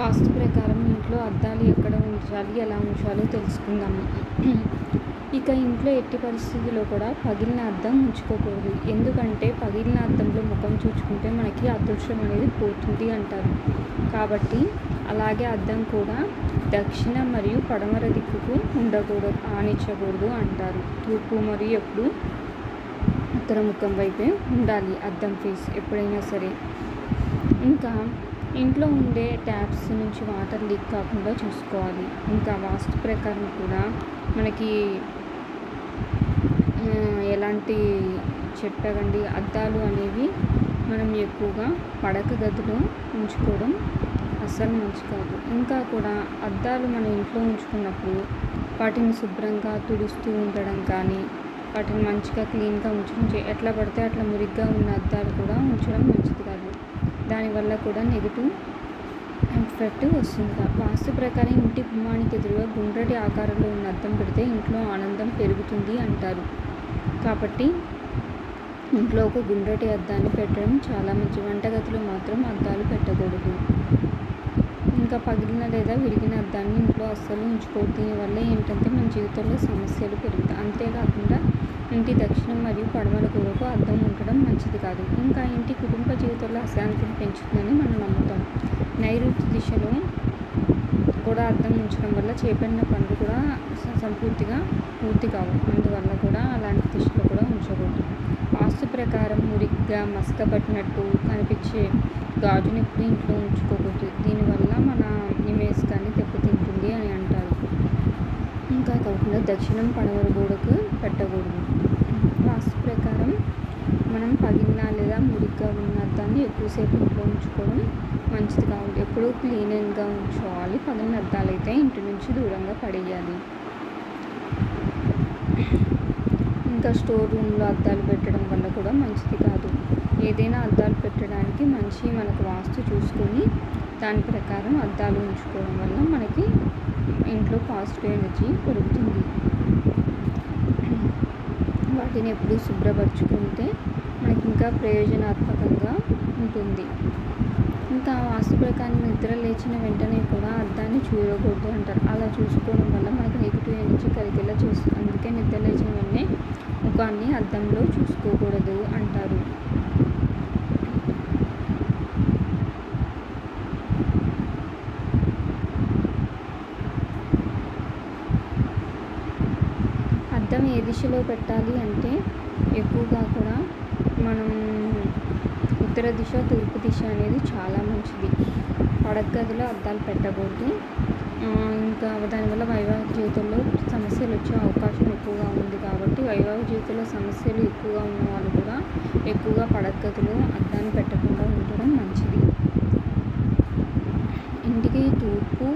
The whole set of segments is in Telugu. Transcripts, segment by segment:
వాస్తు ప్రకారం ఇంట్లో అద్దాలు ఎక్కడ ఉంచాలి ఎలా ఉంచాలో తెలుసుకుందాము ఇక ఇంట్లో ఎట్టి పరిస్థితుల్లో కూడా పగిలిన అద్దం ఉంచుకోకూడదు. ఎందుకంటే పగిలిన అద్దంలో ముఖం చూచుకుంటే మనకి అదృష్టం అనేది పోతుంది అంటారు. కాబట్టి అలాగే అద్దం కూడా దక్షిణ మరియు పడమర దిక్కుకు ఉండకూడదు ఆనిచ్చకూడదు అంటారు. తూర్పు మరియు ఎప్పుడు ఉత్తర ముఖం వైపే ఉండాలి అద్దం ఫేస్ ఎప్పుడైనా సరే. ఇంకా ఇంట్లో ఉండే ట్యాప్స్ నుంచి వాటర్ లీక్ కాకుండా చూసుకోవాలి. ఇంకా వాస్తు ప్రకారం కూడా మనకి ఎలాంటి చెప్పాకండి అద్దాలు అనేవి మనం ఎక్కువగా పడక గదిలో ఉంచుకోవడం అస్సలు మంచి కాదు. ఇంకా కూడా అద్దాలు మన ఇంట్లో ఉంచుకున్నప్పుడు వాటిని శుభ్రంగా తుడుస్తూ ఉండడం కానీ వాటిని మంచిగా క్లీన్గా ఉంచడం ఎట్లా పడితే అట్లా మురిగ్గా ఉన్న అద్దాలు కూడా ఉంచడం మంచిది కాదు. దానివల్ల కూడా నెగిటివ్ ఎఫెక్ట్ వస్తుంది. వాస్తు ప్రకారం ఇంటి గుమ్మానికి ఎదురుగా గుండ్రటి ఆకారంలో ఉన్న అద్దం పెడితే ఇంట్లో ఆనందం పెరుగుతుంది అంటారు. కాబట్టి ఇంట్లో ఒక గుండ్రటి అద్దాన్ని పెట్టడం చాలా మంచి వంటగదిలో మాత్రం అద్దాలు పెట్టకూడదు. ఇంకా పగిలిన లేదా విరిగిన అద్దాన్ని ఇంట్లో అస్సలు ఉంచుకోవద్దు. దీనివల్ల ఏంటంటే మన జీవితంలో సమస్యలు పెరుగుతాయి. అంతేకాకుండా ఇంటి దక్షిణం మరియు పడమల కొరకు అద్దం ఉండడం మంచిది కాదు. ఇంకా ఇంటి కుటుంబ జీవితంలో అశాంతిని పెంచుతుందని మనం నమ్ముతాం. నైరుతి దిశలో కూడా అద్దం ఉంచడం వల్ల చేపడిన పనులు కూడా సంపూర్తిగా పూర్తి కావు. అందువల్ల కూడా అలాంటి దిశలో కూడా ఉంచకూడదు. వాస్తు ప్రకారం మురిగ్గా మస్క పట్టినట్టు కనిపించే గాజుని ఎప్పుడు ఇంట్లో ఉంచుకోకూడదు. దీనివల్ల మన ఇమేజ్ కానీ దెబ్బతింటుంది అని అంటారు. ఇంకా కాకుండా దక్షిణం పడవర గోడకు పెట్టకూడదు. వాస్తు ప్రకారం మనం పగిలిన లేదా మురిగ్గా ఉన్న అద్దాన్ని ఎక్కువసేపు ఇంట్లో ఉంచుకోవడం మంచిది కావాలి ఎప్పుడూ క్లీనింగ్గా ఉంచుకోవాలి పగిలిన అద్దాలు అయితే ఇంటి నుంచి దూరంగా పడేయాలి. ఇంకా స్టోర్ రూమ్లో అద్దాలు పెట్టడం వల్ల కూడా మంచిది కాదు. ఏదైనా అద్దాలు పెట్టడానికి మంచి మనకు వాస్తు చూసుకొని దాని ప్రకారం అద్దాలు ఉంచుకోవడం వల్ల మనకి ఇంట్లో పాజిటివ్ ఎనర్జీ పెరుగుతుంది. వాటిని ఎప్పుడు శుభ్రపరచుకుంటే మనకి ఇంకా ప్రయోజనాత్మకంగా ఉంటుంది. ఇంకా వాస్తు ప్రకారం నిద్ర లేచిన వెంటనే కూడా చూసి చూడకూడదు అంటారు. అలా చూసుకోవడం వల్ల మనకు నెగిటివ్ ఎనర్జీ కలిగేలా చూస్తుంది. అందుకే నిద్ర వెంటనే ముఖాన్ని అద్దంలో చూసుకోకూడదు అంటారు. అద్దం ఏ దిశలో పెట్టాలి అంటే ఎక్కువగా కూడా మనం ఉత్తర దిశ తూర్పు దిశ అనేది చాలా మంచిది. గదిలో అద్దాలు పెట్టకూడదు. ఇంకా దానివల్ల వైవాహిక జీవితంలో సమస్యలు వచ్చే అవకాశం ఎక్కువగా ఉంది కాబట్టి వైవాహిక జీవితంలో సమస్యలు ఎక్కువగా ఉన్న వాళ్ళు కూడా ఎక్కువగా పడక గదిలో అద్దాన్ని పెట్టకుండా ఉండడం మంచిది. ఇంటికి తూర్పు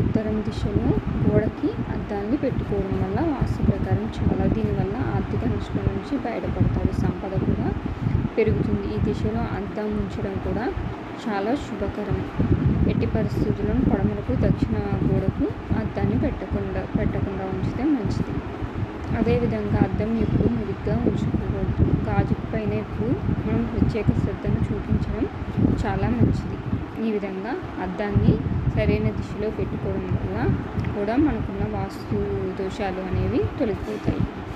ఉత్తరం దిశలో గోడకి అద్దాన్ని పెట్టుకోవడం వల్ల వాస్తు ప్రకారం చాలా దీనివల్ల ఆర్థిక నష్టం నుంచి బయటపడతారు. సంపద కూడా పెరుగుతుంది. ఈ దిశలో అద్దం ఉంచడం కూడా చాలా శుభకరం. ఎట్టి పరిస్థితుల్లో పడమలకు దక్షిణ గోడకు అద్దాన్ని పెట్టకుండా పెట్టకుండా ఉంచితే మంచిది. అదేవిధంగా అద్దం ఎప్పుడు మురిగ్గా ఉంచుకోకూడదు గాజు పైన ఎప్పుడు మనం ప్రత్యేక శ్రద్ధను చూపించడం చాలా మంచిది. ఈ విధంగా అద్దాన్ని సరైన దిశలో పెట్టుకోవడం వల్ల కూడా మనకున్న వాస్తు దోషాలు అనేవి తొలగిపోతాయి.